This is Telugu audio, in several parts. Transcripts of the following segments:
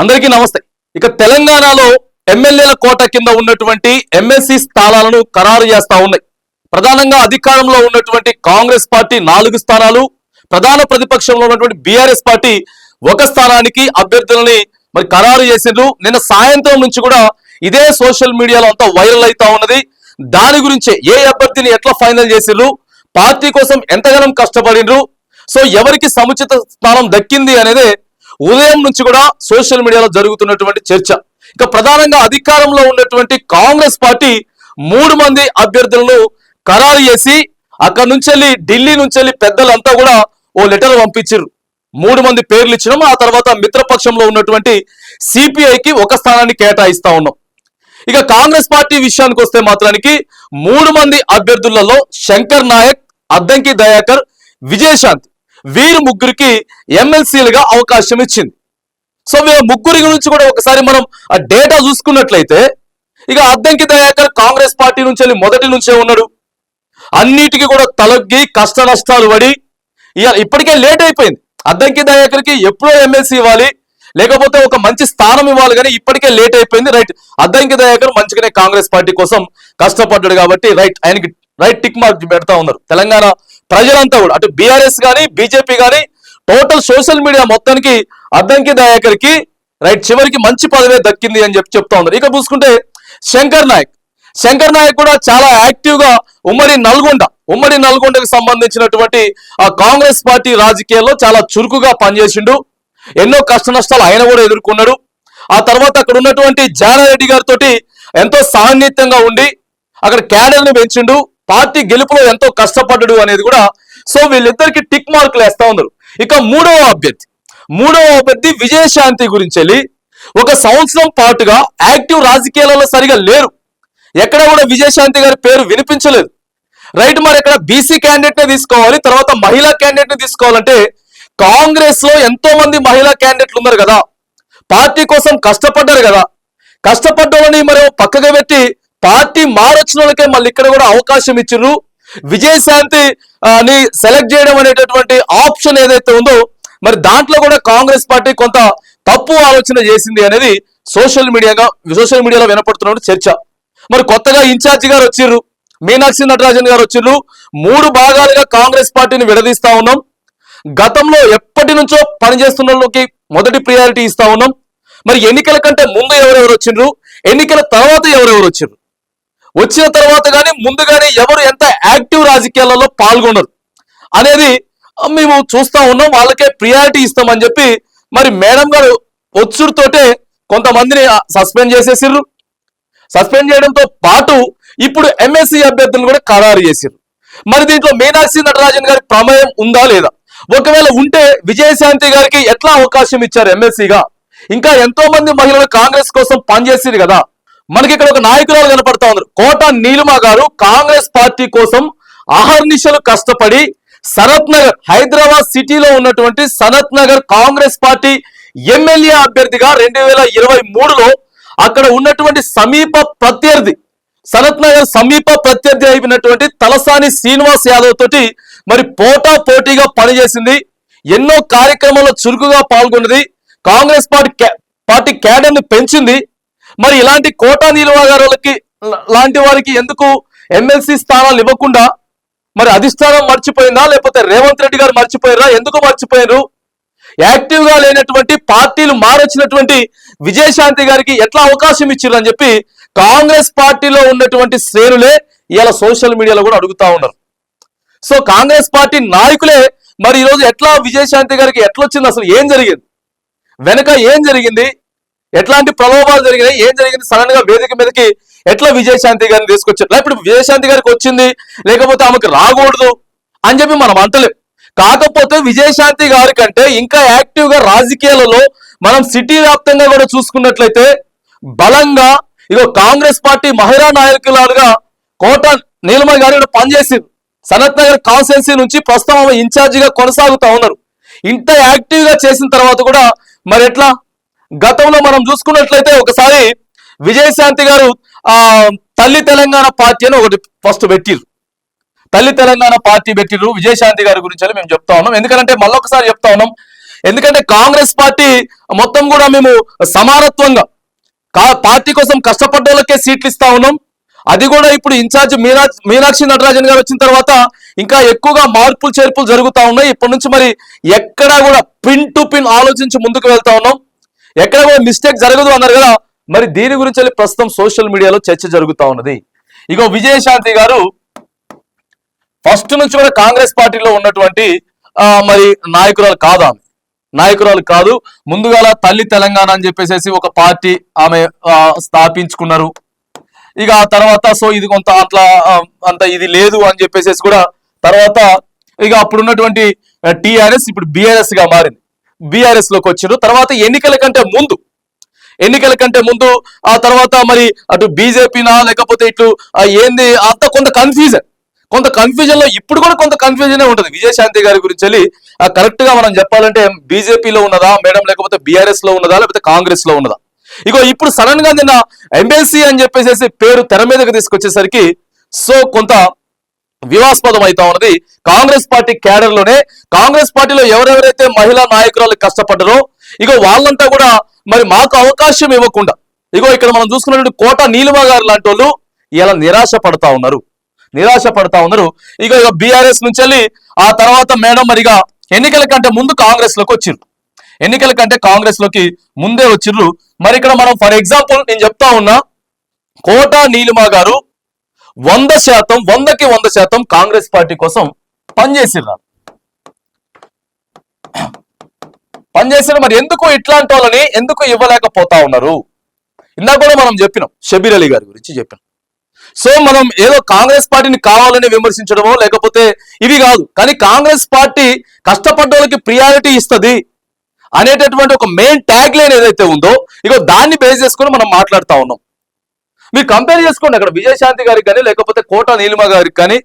అందరికీ నమస్తే. ఇక తెలంగాణలో ఎమ్మెల్యేల కోట కింద ఉన్నటువంటి ఎమ్మెల్సీ స్థానాలను ఖరారు చేస్తా ఉన్నాయి. ప్రధానంగా అధికారంలో ఉన్నటువంటి కాంగ్రెస్ పార్టీ నాలుగు స్థానాలు ప్రధాన ప్రతిపక్షంలో ఉన్నటువంటి బీఆర్ఎస్ పార్టీ ఒక స్థానానికి అభ్యర్థులని మరి ఖరారు చేసిండ్రు. నిన్న సాయంత్రం నుంచి కూడా ఇదే సోషల్ మీడియాలో అంతా వైరల్ అవుతా ఉన్నది. దాని గురించే ఏ అభ్యర్థిని ఎట్లా ఫైనల్ చేసిండ్రు? పార్టీ కోసం ఎంతగానో కష్టపడిండ్రు? సో ఎవరికి సముచిత స్థానం దక్కింది అనేది ఉదయం నుంచి కూడా సోషల్ మీడియాలో జరుగుతున్నటువంటి చర్చ. ఇక ప్రధానంగా అధికారంలో ఉన్నటువంటి కాంగ్రెస్ పార్టీ మూడు మంది అభ్యర్థులను ఖరారు చేసి అక్కడ నుంచి వెళ్ళి ఢిల్లీ నుంచి వెళ్ళి పెద్దలంతా కూడా ఓ లెటర్ పంపించారు మూడు మంది పేర్లు ఇచ్చినాం ఆ తర్వాత మిత్రపక్షంలో ఉన్నటువంటి సిపిఐకి ఒక స్థానాన్ని కేటాయిస్తా ఉన్నాం. ఇక కాంగ్రెస్ పార్టీ విషయానికి వస్తే మాత్రానికి మూడు మంది అభ్యర్థులలో శంకర్ నాయక్ అద్దంకి దయాకర్ విజయశాంతి. వీరు ముగ్గురికి ఎమ్మెల్సీలుగా అవకాశం ఇచ్చింది. సో వీళ్ళ ముగ్గురి గురించి కూడా ఒకసారి మనం ఆ డేటా చూసుకున్నట్లయితే ఇక అద్దంకి దయాకర్ కాంగ్రెస్ పార్టీ నుంచి వెళ్ళి మొదటి నుంచే ఉన్నాడు. అన్నిటికీ కూడా తలొగ్గి కష్ట నష్టాలు పడి ఇప్పటికే లేట్ అయిపోయింది. అద్దంకి దయాకర్కి ఎప్పుడో ఎమ్మెల్సీ ఇవ్వాలి లేకపోతే ఒక మంచి స్థానం ఇవ్వాలి కానీ ఇప్పటికే లేట్ అయిపోయింది. రైట్ అద్దంకి దయాకర్ మంచిగానే కాంగ్రెస్ పార్టీ కోసం కష్టపడ్డాడు కాబట్టి రైట్ ఆయనకి రైట్ టిక్ మార్క్ పెడతా ఉన్నారు. తెలంగాణ ప్రజలంతా కూడా అటు బీఆర్ఎస్ కానీ బీజేపీ కానీ టోటల్ సోషల్ మీడియా మొత్తానికి అద్దంకి దయాకర్కి రైట్ చివరికి మంచి పదవే దక్కింది అని చెప్పి చెప్తా ఉన్నారు. ఇక చూసుకుంటే శంకర్ నాయక్. శంకర్ నాయక్ కూడా చాలా యాక్టివ్గా ఉమ్మడి నల్గొండ ఉమ్మడి నల్గొండకు సంబంధించినటువంటి ఆ కాంగ్రెస్ పార్టీ రాజకీయాల్లో చాలా చురుకుగా పనిచేసిండు. ఎన్నో కష్ట నష్టాలు ఆయన కూడా ఎదుర్కొన్నాడు. ఆ తర్వాత అక్కడ ఉన్నటువంటి జానారెడ్డి గారితో ఎంతో సాన్నిహిత్యంగా ఉండి అక్కడ క్యాడర్ని పెంచిండు. పార్టీ గెలుపులో ఎంతో కష్టపడ్డాడు అనేది కూడా సో వీళ్ళిద్దరికి టిక్ మార్కులు వేస్తా ఉన్నారు. ఇక మూడవ అభ్యర్థి. మూడవ అభ్యర్థి విజయశాంతి గురించి వెళ్ళి ఒక సంవత్సరం పాటుగా యాక్టివ్ రాజకీయాలలో సరిగా లేరు. ఎక్కడ కూడా విజయశాంతి గారి పేరు వినిపించలేదు. రైట్ మరి ఇక్కడ బీసీ క్యాండిడేట్ని తీసుకోవాలి తర్వాత మహిళా క్యాండిడేట్ని తీసుకోవాలంటే కాంగ్రెస్లో ఎంతో మంది మహిళా క్యాండిడేట్లు ఉన్నారు కదా. పార్టీ కోసం కష్టపడ్డారు కదా. కష్టపడ్డోళ్ళని మరో పక్కగా పెట్టి పార్టీ మారొచ్చిన వాళ్ళకే మళ్ళీ ఇక్కడ కూడా అవకాశం ఇచ్చిర్రు. విజయశాంతి ని సెలెక్ట్ చేయడం అనేటటువంటి ఆప్షన్ ఏదైతే ఉందో మరి దాంట్లో కూడా కాంగ్రెస్ పార్టీ కొంత తప్పు ఆలోచన చేసింది అనేది సోషల్ మీడియాగా సోషల్ మీడియాలో వినపడుతున్న చర్చ. మరి కొత్తగా ఇన్ఛార్జి గారు వచ్చిర్రు మీనాక్షి నటరాజన్ గారు వచ్చిర్రు. మూడు భాగాలుగా కాంగ్రెస్ పార్టీని విడదీస్తా ఉన్నాం. గతంలో ఎప్పటి నుంచో పనిచేస్తున్న వాళ్ళకి మొదటి ప్రియారిటీ ఇస్తా ఉన్నాం. మరి ఎన్నికల కంటే ముందు ఎవరెవరు వచ్చిండ్రు ఎన్నికల తర్వాత ఎవరెవరు వచ్చిండ్రు వచ్చిన తర్వాత కానీ ముందు కానీ ఎవరు ఎంత యాక్టివ్ రాజకీయాలలో పాల్గొనరు. అనేది మేము చూస్తా ఉన్నాం వాళ్ళకే ప్రియారిటీ ఇస్తామని చెప్పి మరి మేడం గారు వచ్చుడుతోటే కొంతమందిని సస్పెండ్ చేసేసిర్రు. సస్పెండ్ చేయడంతో పాటు ఇప్పుడు ఎంఎస్సీ అభ్యర్థులను కూడా ఖరారు చేసిర్రు. మరి దీంట్లో మీనాక్షి నటరాజన్ గారి ప్రమేయం ఉందా లేదా? ఒకవేళ ఉంటే విజయశాంతి గారికి ఎట్లా అవకాశం ఇచ్చారు ఎమ్మెల్సీగా ఇంకా ఎంతో మంది మహిళలు కాంగ్రెస్ కోసం పనిచేసింది కదా. మనకి ఇక్కడ ఒక నాయకురాలు కనపడతా ఉన్నారు. కోట నీలిమ గారు కాంగ్రెస్ పార్టీ కోసం అహర్నిశలు కష్టపడి సనత్ నగర్ హైదరాబాద్ సిటీలో ఉన్నటువంటి సనత్ నగర్ కాంగ్రెస్ పార్టీ ఎమ్మెల్యే అభ్యర్థిగా రెండు వేల ఇరవై మూడులో అక్కడ ఉన్నటువంటి సమీప ప్రత్యర్థి సనత్ నగర్ సమీప ప్రత్యర్థి అయినటువంటి తలసాని శ్రీనివాస్ యాదవ్ తోటి మరి పోటా పోటీగా పనిచేసింది. ఎన్నో కార్యక్రమాల్లో చురుకుగా పాల్గొన్నది. కాంగ్రెస్ పార్టీ పార్టీ క్యాడర్ పెంచింది. మరి ఇలాంటి కోటా నీలువ గారులకి లాంటి వారికి ఎందుకు ఎమ్మెల్సీ స్థానాలు ఇవ్వకుండా మరి అధిష్టానం మర్చిపోయిందా? లేకపోతే రేవంత్ రెడ్డి గారు మర్చిపోయారా? ఎందుకు మర్చిపోయారు? యాక్టివ్గా లేనటువంటి పార్టీలు మారొచ్చినటువంటి విజయశాంతి గారికి ఎట్లా అవకాశం ఇచ్చారు అని చెప్పి కాంగ్రెస్ పార్టీలో ఉన్నటువంటి శ్రేణులే ఇలా సోషల్ మీడియాలో కూడా అడుగుతా ఉన్నారు. సో కాంగ్రెస్ పార్టీ నాయకులే మరి ఈరోజు ఎట్లా విజయశాంతి గారికి ఎట్లొచ్చింది? అసలు ఏం జరిగింది? వెనక ఏం జరిగింది? ఎట్లాంటి ప్రలోభాలు జరిగినాయి? ఏం జరిగింది? సడన్గా వేదిక మీదకి ఎట్లా విజయశాంతి గారిని తీసుకొచ్చారు? ఇప్పుడు విజయశాంతి గారికి వచ్చింది లేకపోతే ఆమెకు రాకూడదు అని చెప్పి మనం అంటలేం. కాకపోతే విజయశాంతి గారి కంటే ఇంకా యాక్టివ్గా రాజకీయాలలో మనం సిటీ వ్యాప్తంగా కూడా చూసుకున్నట్లయితే బలంగా ఇగో కాంగ్రెస్ పార్టీ మహిళా నాయకులుగా కోట నీలమ గారు ఇక్కడ పనిచేసింది. సనత్ నగర్ కాన్స్టెన్సీ నుంచి ప్రస్తుతం ఆమె ఇన్ఛార్జిగా కొనసాగుతా ఉన్నారు. ఇంత యాక్టివ్గా చేసిన తర్వాత కూడా మరి ఎట్లా? గతంలో మనం చూసుకున్నట్లయితే ఒకసారి విజయశాంతి గారు ఆ తల్లి తెలంగాణ పార్టీ అని ఒకటి ఫస్ట్ పెట్టిరు తల్లి తెలంగాణ పార్టీ పెట్టిరు విజయశాంతి గారి గురించి అని మేము చెప్తా ఉన్నాం. ఎందుకంటే మళ్ళొకసారి చెప్తా ఉన్నాం. ఎందుకంటే కాంగ్రెస్ పార్టీ మొత్తం కూడా మేము సమానత్వంగా కా- పార్టీ కోసం కష్టపడ్డ వాళ్ళకే సీట్లు ఇస్తా ఉన్నాం. అది కూడా ఇప్పుడు ఇన్ఛార్జ్ మీనా మీనాక్షి నటరాజన్ గారు వచ్చిన తర్వాత ఇంకా ఎక్కువగా మార్పులు చేర్పులు జరుగుతా ఉన్నాయి. ఇప్పటి నుంచి మరి ఎక్కడా కూడా పిన్ టు పిన్ ఆలోచించి ముందుకు వెళ్తా ఉన్నాం. ఎక్కడ కూడా మిస్టేక్ జరగదు అన్నారు కదా. మరి దీని గురించి ప్రస్తుతం సోషల్ మీడియాలో చర్చ జరుగుతా ఉన్నది. ఇగో విజయశాంతి గారు ఫస్ట్ నుంచి కూడా కాంగ్రెస్ పార్టీలో ఉన్నటువంటి మరి నాయకురాలు కాదు ఆమె. నాయకురాలు కాదు. ముందుగాల తల్లి తెలంగాణ అని చెప్పేసి ఒక పార్టీ ఆమె స్థాపించుకున్నారు. ఇక ఆ తర్వాత సో ఇది కొంత అట్లా అంత ఇది లేదు అని చెప్పేసి కూడా తర్వాత ఇక అప్పుడు ఉన్నటువంటి టిఆర్ఎస్ ఇప్పుడు బిఆర్ఎస్గా మారింది. బీఆర్ఎస్లోకి వచ్చారు తర్వాత ఎన్నికల కంటే ముందు ఎన్నికల కంటే ముందు ఆ తర్వాత మరి అటు బీజేపీనా లేకపోతే ఇటు ఏంది అంత కొంత కన్ఫ్యూజన్ కొంత కన్ఫ్యూజన్లో ఇప్పుడు కూడా కొంత కన్ఫ్యూజన్ ఉంటుంది. విజయశాంతి గారి గురించి వెళ్ళి కరెక్ట్గా మనం చెప్పాలంటే బీజేపీలో ఉన్నదా మేడం లేకపోతే బీఆర్ఎస్లో ఉన్నదా లేకపోతే కాంగ్రెస్లో ఉన్నదా? ఇగో ఇప్పుడు సడన్గా నిన్న ఎమ్మెల్సీ అని చెప్పేసి పేరు తెర మీదకి తీసుకొచ్చేసరికి సో కొంత వివాస్పదం అవుతా ఉన్నది. కాంగ్రెస్ పార్టీ క్యాడర్లోనే కాంగ్రెస్ పార్టీలో ఎవరెవరైతే మహిళా నాయకురాలు కష్టపడ్డారో ఇగో వాళ్ళంతా కూడా మరి మాకు అవకాశం ఇవ్వకుండా ఇగో ఇక్కడ మనం చూసుకున్నటువంటి కోట నీలిమా గారు లాంటి వాళ్ళు ఇలా నిరాశ పడతా ఉన్నారు. నిరాశ పడతా ఉన్నారు. ఇక ఇక బీఆర్ఎస్ నుంచి వెళ్ళి ఆ తర్వాత మేడం మరిగా ఎన్నికల కంటే ముందు కాంగ్రెస్లోకి వచ్చిర్రు. ఎన్నికల కంటే కాంగ్రెస్లోకి ముందే వచ్చిర్రు. మరి ఇక్కడ మనం ఫర్ ఎగ్జాంపుల్ నేను చెప్తా ఉన్నా కోట నీలిమా గారు వంద శాతం వందకి వంద శాతం కాంగ్రెస్ పార్టీ కోసం పనిచేసిర్రు? పనిచేసిన మరి? ఎందుకు ఇట్లాంటి వాళ్ళని ఎందుకు ఇవ్వలేకపోతా ఉన్నారు? ఇందాక కూడా మనం చెప్పినాం షబీర్ అలీ గారి గురించి చెప్పినాం. సో మనం ఏదో కాంగ్రెస్ పార్టీని కావాలని విమర్శించడమో లేకపోతే ఇవి కాదు కానీ కాంగ్రెస్ పార్టీ కష్టపడ్డ వాళ్ళకి ప్రియారిటీ ఇస్తుంది అనేటటువంటి ఒక మెయిన్ ట్యాగ్ లైన్ ఏదైతే ఉందో ఇగో దాన్ని బేస్ చేసుకొని మనం మాట్లాడుతా ఉన్నాం. మీరు కంపేర్ చేసుకోండి అక్కడ విజయశాంతి గారికి కానీ లేకపోతే కోట నీలిమ గారికి కానీ.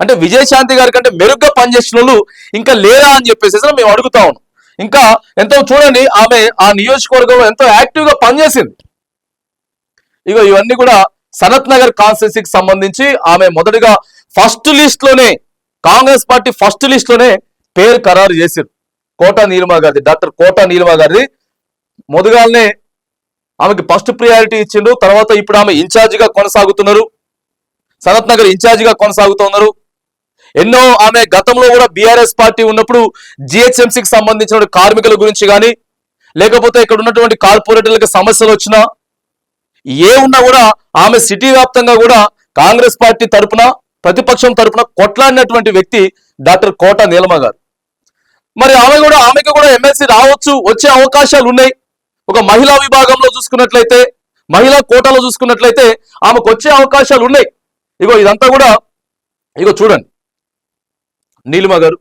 అంటే విజయశాంతి గారి కంటే మెరుగ్గా పనిచేసిన వాళ్ళు ఇంకా లేరా అని చెప్పేసి మేము అడుగుతా ఉన్నాం. ఇంకా ఎంతో చూడండి ఆమె ఆ నియోజకవర్గంలో ఎంతో యాక్టివ్గా పనిచేసింది. ఇగో ఇవన్నీ కూడా సనత్ నగర్ కాన్స్టిట్యున్సీకి సంబంధించి ఆమె మొదటిగా ఫస్ట్ లిస్ట్లోనే కాంగ్రెస్ పార్టీ ఫస్ట్ లిస్ట్లోనే పేరు ఖరారు చేసింది. కోట నీలిమ గారిది డాక్టర్ కోట నీలిమ గారిది. మొదగానే ఆమెకి ఫస్ట్ ప్రియారిటీ ఇచ్చిండు. తర్వాత ఇప్పుడు ఆమె ఇన్ఛార్జిగా కొనసాగుతున్నారు. సనత్ నగర్ ఇన్ఛార్జిగా కొనసాగుతున్నారు. ఎన్నో ఆమె గతంలో కూడా బీఆర్ఎస్ పార్టీ ఉన్నప్పుడు జిహెచ్ఎంసీకి సంబంధించిన కార్మికుల గురించి కానీ లేకపోతే ఇక్కడ ఉన్నటువంటి కార్పొరేటర్లకు సమస్యలు వచ్చినా ఏ ఉన్నా కూడా ఆమె సిటీ వ్యాప్తంగా కూడా కాంగ్రెస్ పార్టీ తరఫున ప్రతిపక్షం తరపున కొట్లాడినటువంటి వ్యక్తి డాక్టర్ కోట నీలమ గారు. మరి ఆమె కూడా ఆమెకు కూడా ఎమ్మెల్సీ రావచ్చు వచ్చే అవకాశాలు ఉన్నాయి ఒక మహిళా విభాగంలో చూసుకున్నట్లయితే మహిళా కోటాలో చూసుకున్నట్లయితే ఆమెకు వచ్చే అవకాశాలు ఉన్నాయి. ఇగో ఇదంతా కూడా ఇగో చూడండి. నీలిమ గారు.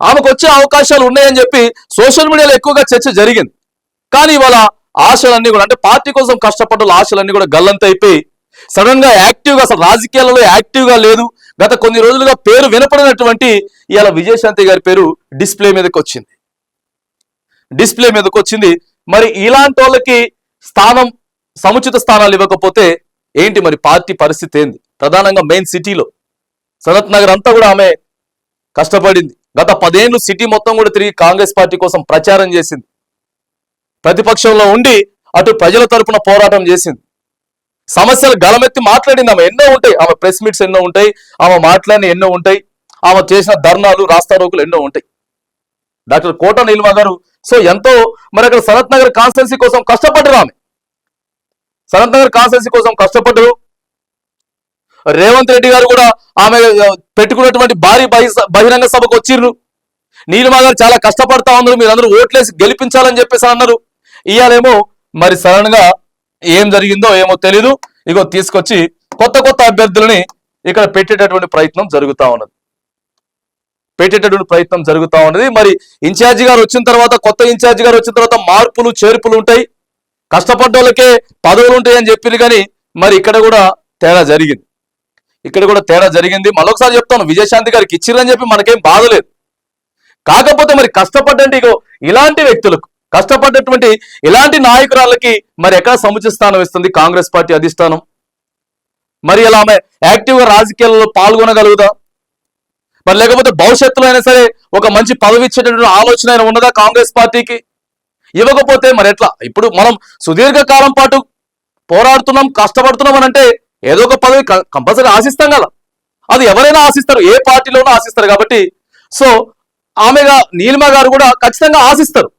ఆమెకు వచ్చే అవకాశాలు ఉన్నాయని చెప్పి సోషల్ మీడియాలో ఎక్కువగా చర్చ జరిగింది. కానీ ఇవాళ ఆశలన్నీ కూడా అంటే పార్టీ కోసం కష్టపడ్డ ఆశలన్నీ కూడా గల్లంతైపోయి సడన్గా యాక్టివ్గా అసలు రాజకీయాలలో యాక్టివ్గా లేదు. గత కొన్ని రోజులుగా పేరు వినపడినటువంటి ఇవాళ విజయశాంతి గారి పేరు డిస్ప్లే మీదకి వచ్చింది. డిస్ప్లే మీదకు వచ్చింది మరి ఇలాంటి వాళ్ళకి స్థానం సముచిత స్థానాలు ఇవ్వకపోతే ఏంటి మరి పార్టీ పరిస్థితి ఏంది? ప్రధానంగా మెయిన్ సిటీలో. సనత్ నగర్ అంతా కూడా ఆమె కష్టపడింది. గత పదేళ్ళు సిటీ మొత్తం కూడా తిరిగి కాంగ్రెస్ పార్టీ కోసం ప్రచారం చేసింది. ప్రతిపక్షంలో ఉండి అటు ప్రజల తరపున పోరాటం చేసింది. సమస్యలు గలమెత్తి మాట్లాడింది. ఆమె ఎన్నో ఉంటాయి. ఆమె ప్రెస్ మీట్స్ ఎన్నో ఉంటాయి. ఆమె మాట్లాడిన ఎన్నో ఉంటాయి. ఆమె చేసిన ధర్నాలు రాస్తారోకులు ఎన్నో ఉంటాయి. డాక్టర్ కోట నీలిమ గారు సో ఎంతో మరి అక్కడ సనత్ నగర్ కాన్స్టెన్సీ కోసం కష్టపడ్డారు ఆమె. సనత్ నగర్ కాన్స్టెన్సీ కోసం కష్టపడ్డారు. రేవంత్ రెడ్డి గారు కూడా ఆమె పెట్టుకున్నటువంటి భారీ బహి- బహిరంగ సభకు వచ్చిర్రు. నీలిమా గారు చాలా కష్టపడతా ఉన్నారు మీరు అందరూ ఓట్లేసి గెలిపించాలని చెప్పేసి అన్నారు. ఇవాళేమో మరి సడన్గా ఏం జరిగిందో ఏమో తెలీదు. ఇగో తీసుకొచ్చి కొత్త కొత్త అభ్యర్థులని ఇక్కడ పెట్టేటటువంటి ప్రయత్నం జరుగుతా ఉన్నది. పెట్టేటటువంటి ప్రయత్నం జరుగుతూ ఉన్నది. మరి ఇన్ఛార్జి గారు వచ్చిన తర్వాత కొత్త ఇన్ఛార్జి గారు వచ్చిన తర్వాత మార్పులు చేర్పులు ఉంటాయి. కష్టపడ్డ వాళ్ళకే పదవులు ఉంటాయి అని చెప్పింది కానీ మరి ఇక్కడ కూడా తేడా జరిగింది. ఇక్కడ కూడా తేడా జరిగింది. మరొకసారి చెప్తాను విజయశాంతి గారికి ఇచ్చిరని చెప్పి మనకేం బాధ లేదు. కాకపోతే మరి కష్టపడ్డంటే ఇగో ఇలాంటి వ్యక్తులకు కష్టపడ్డటువంటి ఇలాంటి నాయకురాలకి మరి ఎక్కడ సముచిత స్థానం ఇస్తుంది కాంగ్రెస్ పార్టీ అధిష్టానం? మరి ఇలా ఆమె యాక్టివ్గా రాజకీయాల్లో పాల్గొనగలుగుదా? మరి లేకపోతే భవిష్యత్తులో అయినా సరే ఒక మంచి పదవి ఇచ్చేటటువంటి ఆలోచన అయినా ఉన్నదా కాంగ్రెస్ పార్టీకి? ఇవ్వకపోతే మరి ఎట్లా? ఇప్పుడు మనం సుదీర్ఘ కాలం పాటు పోరాడుతున్నాం కష్టపడుతున్నాం అని అంటే ఏదో ఒక పదవి కంపల్సరీ ఆశిస్తాం కదా. అది ఎవరైనా ఆశిస్తారు ఏ పార్టీలోనూ ఆశిస్తారు కాబట్టి. సో ఆమెగా నీలిమ గారు కూడా ఖచ్చితంగా ఆశిస్తారు.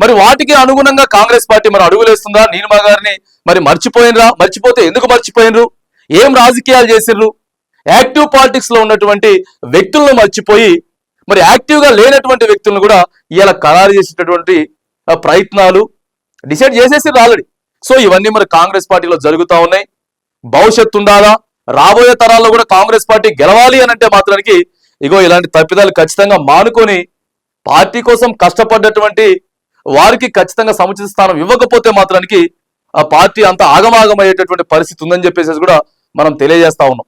మరి వాటికి అనుగుణంగా కాంగ్రెస్ పార్టీ మరి అడుగులేస్తుందా నీలిమ గారిని మరి మర్చిపోయినరా? మర్చిపోతే ఎందుకు మర్చిపోయినరు? ఏం రాజకీయాలు చేసిర్రు? యాక్టివ్ పాలిటిక్స్లో ఉన్నటువంటి వ్యక్తులను మర్చిపోయి మరి యాక్టివ్గా లేనటువంటి వ్యక్తులను కూడా ఇలా ఖరారు చేసేటటువంటి ప్రయత్నాలు డిసైడ్ చేసేసి ఆల్రెడీ. సో ఇవన్నీ మరి కాంగ్రెస్ పార్టీలో జరుగుతూ ఉన్నాయి. భవిష్యత్తు ఉండాలా? రాబోయే తరాల్లో కూడా కాంగ్రెస్ పార్టీ గెలవాలి అని అంటే మాత్రానికి ఇగో ఇలాంటి తప్పిదాలు ఖచ్చితంగా మానుకొని పార్టీ కోసం కష్టపడ్డటువంటి వారికి ఖచ్చితంగా సముచిత స్థానం ఇవ్వకపోతే మాత్రానికి ఆ పార్టీ అంత ఆగమాగమయ్యేటటువంటి పరిస్థితి ఉందని చెప్పేసి కూడా మనం తెలియజేస్తా ఉన్నాం.